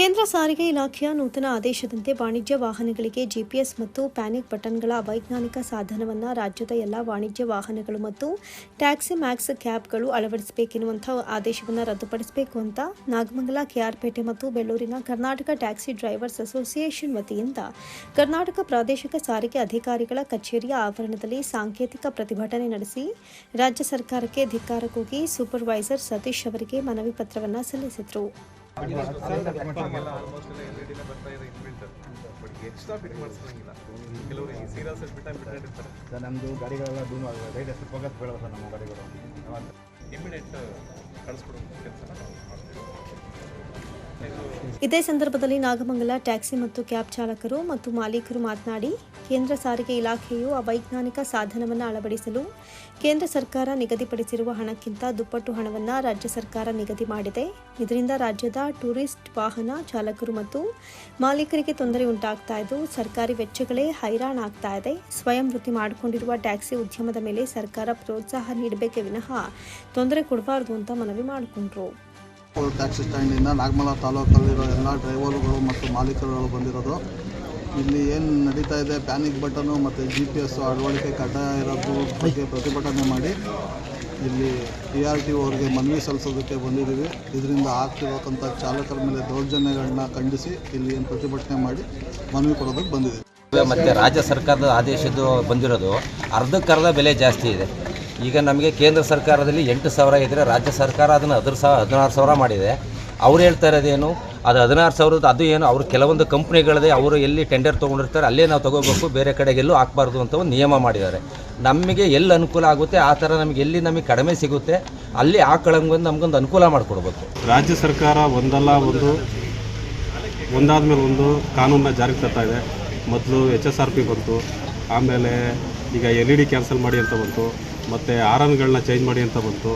ಕೇಂದ್ರ ಸಾರಿಗೆ ಇಲಾಖೆಯ ನೂತನ ಆದೇಶದಂತೆ ವಾಣಿಜ್ಯ ವಾಹನಗಳಿಗೆ ಜಿಪಿಎಸ್ ಮತ್ತು ಪ್ಯಾನಿಕ್ ಬಟನ್ಗಳ ಅವೈಜ್ಞಾನಿಕ ಸಾಧನವನ್ನು ರಾಜ್ಯದ ಎಲ್ಲ ವಾಣಿಜ್ಯ ವಾಹನಗಳು ಮತ್ತು ಟ್ಯಾಕ್ಸಿ ಮ್ಯಾಕ್ಸ್ ಕ್ಯಾಬ್ಗಳು ಅಳವಡಿಸಬೇಕೆನ್ನುವಂಥ ಆದೇಶವನ್ನು ರದ್ದುಪಡಿಸಬೇಕು ಅಂತ ನಾಗಮಂಗಲ ಕೆಆರ್ಪೇಟೆ ಮತ್ತು ಬೆಳ್ಳೂರಿನ ಕರ್ನಾಟಕ ಟ್ಯಾಕ್ಸಿ ಡ್ರೈವರ್ಸ್ ಅಸೋಸಿಯೇಷನ್ ವತಿಯಿಂದ ಕರ್ನಾಟಕ ಪ್ರಾದೇಶಿಕ ಸಾರಿಗೆ ಅಧಿಕಾರಿಗಳ ಕಚೇರಿಯ ಆವರಣದಲ್ಲಿ ಸಾಂಕೇತಿಕ ಪ್ರತಿಭಟನೆ ನಡೆಸಿ ರಾಜ್ಯ ಸರ್ಕಾರಕ್ಕೆ ಧಿಕ್ಕಾರ ಕೂಗಿ ಸೂಪರ್ವೈಸರ್ ಸತೀಶ್ ಅವರಿಗೆ ಮನವಿ ಪತ್ರವನ್ನು ಸಲ್ಲಿಸಿದರು. ಸರ್ ನಮ್ಮದು ಗಾಡಿಗಳೆಲ್ಲ ಧೂಮ್ ರೈಟ್ ಎಷ್ಟು ಫೋಕಸ್ ಬೇಡ ಸರ್ ನಮ್ಮ ಗಾಡಿಗಳು. ಇಮಿಡಿಯೇಟ್ ಕಳಿಸ್ಕೊಡೋ ಕೆಲಸ. ನಾವು ಮಾಡ್ತೀವಿ ಇದು ಸಂದರ್ಭದಲ್ಲಿ ನಾಗಮಂಗಲ ಟ್ಯಾಕ್ಸಿ ಮತ್ತು ಕ್ಯಾಬ್ ಚಾಲಕರು ಮತ್ತು ಮಾಲೀಕರು ಮಾತನಾಡಿ, ಕೇಂದ್ರ ಸಾರಿಗೆ ಇಲಾಖೆಯು ಅವೈಜ್ಞಾನಿಕ ಸಾಧನವನ್ನು ಅಳವಡಿಸಲು ಕೇಂದ್ರ ಸರ್ಕಾರ ನಿಗದಿಪಡಿಸಿರುವ ಹಣಕ್ಕಿಂತ ದುಪ್ಪಟ್ಟು ಹಣವನ್ನು ರಾಜ್ಯ ಸರ್ಕಾರ ನಿಗದಿ ಮಾಡಿದೆ. ಇದರಿಂದ ರಾಜ್ಯದ ಟೂರಿಸ್ಟ್ ವಾಹನ ಚಾಲಕರು ಮತ್ತು ಮಾಲೀಕರಿಗೆ ತೊಂದರೆ ಉಂಟಾಗ್ತಾ ಇದ್ದು, ಸರ್ಕಾರಿ ವೆಚ್ಚಗಳೇ ಹೈರಾಣ ಆಗ್ತಾ ಇದೆ. ಸ್ವಯಂ ವೃತ್ತಿ ಮಾಡಿಕೊಂಡಿರುವ ಟ್ಯಾಕ್ಸಿ ಉದ್ಯಮದ ಮೇಲೆ ಸರ್ಕಾರ ಪ್ರೋತ್ಸಾಹ ನೀಡಬೇಕೇ ವಿನಃ ತೊಂದರೆ ಕೊಡಬಾರದು ಅಂತ ಮನವಿ ಮಾಡಿಕೊಂಡ್ರು. ಟ್ಯಾಕ್ಸಿ ಸ್ಟ್ಯಾಂಡಿಂದ ನಾಗಮಲ ತಾಲೂಕಲ್ಲಿರೋ ಎಲ್ಲ ಡ್ರೈವರ್ಗಳು ಮತ್ತು ಮಾಲೀಕರುಗಳು ಬಂದಿರೋದು. ಇಲ್ಲಿ ಏನು ನಡೀತಾ ಇದೆ? ಪ್ಯಾನಿಕ್ ಬಟನು ಮತ್ತು ಜಿ ಪಿ ಎಸ್ ಅಳವಡಿಕೆ ಕಡ್ಡಾಯ ಇರೋದು ಬಗ್ಗೆ ಪ್ರತಿಭಟನೆ ಮಾಡಿ ಇಲ್ಲಿ ಪಿ ಆರ್ ಟಿ ಅವ್ರಿಗೆ ಮನವಿ ಸಲ್ಲಿಸೋದಕ್ಕೆ ಬಂದಿದ್ದೀವಿ. ಇದರಿಂದ ಆಗ್ತಿರೋಕ್ಕಂಥ ಚಾಲಕರ ಮೇಲೆ ದೌರ್ಜನ್ಯಗಳನ್ನ ಖಂಡಿಸಿ ಇಲ್ಲಿ ಏನು ಪ್ರತಿಭಟನೆ ಮಾಡಿ ಮನವಿ ಕೊಡೋದಕ್ಕೆ ಬಂದಿದ್ದೀವಿ. ಮತ್ತು ರಾಜ್ಯ ಸರ್ಕಾರದ ಆದೇಶದ್ದು ಬಂದಿರೋದು. ಅರ್ಧಕ್ಕರ್ಧ ಬೆಲೆ ಜಾಸ್ತಿ ಇದೆ. ಈಗ ನಮಗೆ ಕೇಂದ್ರ ಸರ್ಕಾರದಲ್ಲಿ ಎಂಟು ಸಾವಿರ ಇದ್ದರೆ ರಾಜ್ಯ ಸರ್ಕಾರ ಅದನ್ನು ಹದಿನಾರು ಸಾವಿರ ಹದಿನಾರು ಸಾವಿರ ಮಾಡಿದೆ. ಅವ್ರು ಹೇಳ್ತಾ ಇರೋದೇನು, ಅದು ಹದಿನಾರು ಸಾವಿರದ, ಅದು ಏನು, ಅವರು ಕೆಲವೊಂದು ಕಂಪ್ನಿಗಳದೇ ಅವರು ಎಲ್ಲಿ ಟೆಂಡರ್ ತೊಗೊಂಡಿರ್ತಾರೆ, ಅಲ್ಲೇ ನಾವು ತೊಗೋಬೇಕು, ಬೇರೆ ಕಡೆಗೆಲ್ಲೂ ಹಾಕ್ಬಾರ್ದು ಅಂತ ಒಂದು ನಿಯಮ ಮಾಡಿದ್ದಾರೆ. ನಮಗೆ ಎಲ್ಲಿ ಅನುಕೂಲ ಆಗುತ್ತೆ, ಆ ಥರ ನಮಗೆ ಎಲ್ಲಿ ನಮಗೆ ಕಡಿಮೆ ಸಿಗುತ್ತೆ, ಅಲ್ಲಿ ಹಾಕೊಳ್ಳೋಂಗೊಂದು ನಮಗೊಂದು ಅನುಕೂಲ ಮಾಡಿಕೊಡ್ಬೇಕು. ರಾಜ್ಯ ಸರ್ಕಾರ ಒಂದಲ್ಲ ಒಂದು ಒಂದಾದ ಮೇಲೆ ಒಂದು ಕಾನೂನನ್ನ ಜಾರಿಗೆ ತರ್ತಾ ಇದೆ. ಮೊದಲು ಎಚ್ ಎಸ್ ಆರ್ ಪಿ ಬಂತು, ಆಮೇಲೆ ಈಗ ಎಲ್ ಇ ಡಿ ಕ್ಯಾನ್ಸಲ್ ಮಾಡಿ ಅಂತ ಬಂತು. ಮತ್ತು ಆರನ್ಗಳನ್ನ ಚೇಂಜ್ ಮಾಡಿ ಅಂತ ಬಂತು.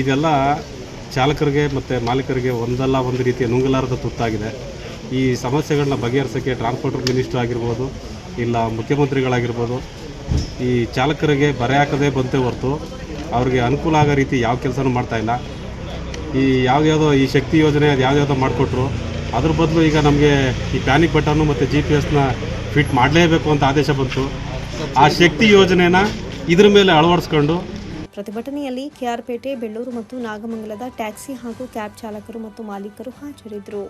ಇದೆಲ್ಲ ಚಾಲಕರಿಗೆ ಮತ್ತು ಮಾಲೀಕರಿಗೆ ಒಂದಲ್ಲ ಒಂದು ರೀತಿಯ ನುಂಗಲಾರದ ತುತ್ತಾಗಿದೆ. ಈ ಸಮಸ್ಯೆಗಳನ್ನ ಬಗೆಹರಿಸೋಕ್ಕೆ ಟ್ರಾನ್ಸ್ಪೋರ್ಟರ್ ಮಿನಿಸ್ಟರ್ ಆಗಿರ್ಬೋದು, ಇಲ್ಲ ಮುಖ್ಯಮಂತ್ರಿಗಳಾಗಿರ್ಬೋದು, ಈ ಚಾಲಕರಿಗೆ ಬರೆ ಹಾಕದೇ ಬಂತೆ ಹೊರತು ಅವ್ರಿಗೆ ಅನುಕೂಲ ಆಗೋ ರೀತಿ ಯಾವ ಕೆಲಸನೂ ಮಾಡ್ತಾಯಿಲ್ಲ ಈ ಯಾವ್ದ್ಯಾವುದೋ ಈ ಶಕ್ತಿ ಯೋಜನೆ ಅದು ಯಾವ್ದ್ಯಾವುದೋ ಮಾಡಿಕೊಟ್ರು. ಅದ್ರ ಬದಲು ಈಗ ನಮಗೆ ಈ ಪ್ಯಾನಿಕ್ ಬಟನ್ನು ಮತ್ತು ಜಿ ಪಿ ಎಸ್ನ ಫಿಟ್ ಮಾಡಲೇಬೇಕು ಅಂತ ಆದೇಶ ಬಂತು. ಆ ಶಕ್ತಿ ಯೋಜನೆನ ಇದ್ರ ಮೇಲೆ ಅಳವಡಿಸ್ಕೊಂಡು? ಪ್ರತಿಭಟನೆಯಲ್ಲಿ ಕೆಆರ್ಪೇಟೆ, ಬೆಳ್ಳೂರು ಮತ್ತು ನಾಗಮಂಗಲದ ಟ್ಯಾಕ್ಸಿ ಹಾಗೂ ಕ್ಯಾಬ್ ಚಾಲಕರು ಮತ್ತು ಮಾಲೀಕರು ಹಾಜರಿದ್ದರು.